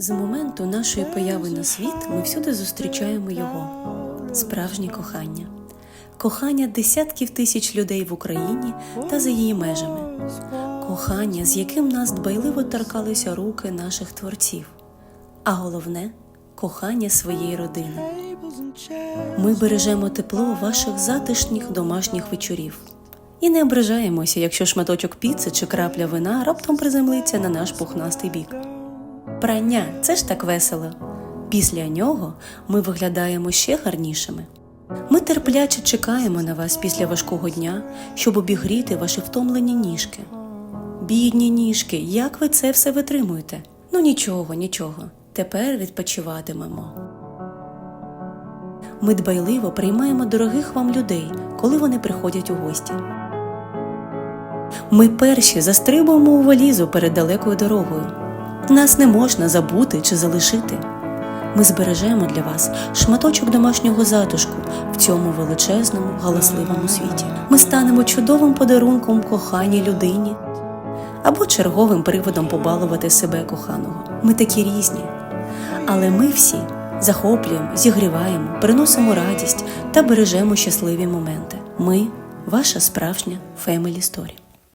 З моменту нашої появи на світ ми всюди зустрічаємо його справжнє кохання, кохання десятків тисяч людей в Україні та за її межами, кохання, з яким нас дбайливо торкалися руки наших творців, а головне кохання своєї родини. Ми бережемо тепло ваших затишніх домашніх вечорів. І не ображаємося, якщо шматочок піци чи крапля вина раптом приземлиться на наш пухнастий бік. Прання це ж так весело. Після нього ми виглядаємо ще гарнішими. Ми терпляче чекаємо на вас після важкого дня, щоб обігріти ваші втомлені ніжки. Бідні ніжки, як ви це все витримуєте? Ну нічого, нічого. Тепер відпочиватимемо. Ми дбайливо приймаємо дорогих вам людей, коли вони приходять у гості. Ми перші застрибуємо у валізу перед далекою дорогою. Нас не можна забути чи залишити. Ми збережемо для вас шматочок домашнього затишку в цьому величезному, галасливому світі. Ми станемо чудовим подарунком коханій людині або черговим приводом побалувати себе коханого. Ми такі різні, але ми всі захоплюємо, зігріваємо, приносимо радість та бережемо щасливі моменти. Ми ваша справжня Family Story.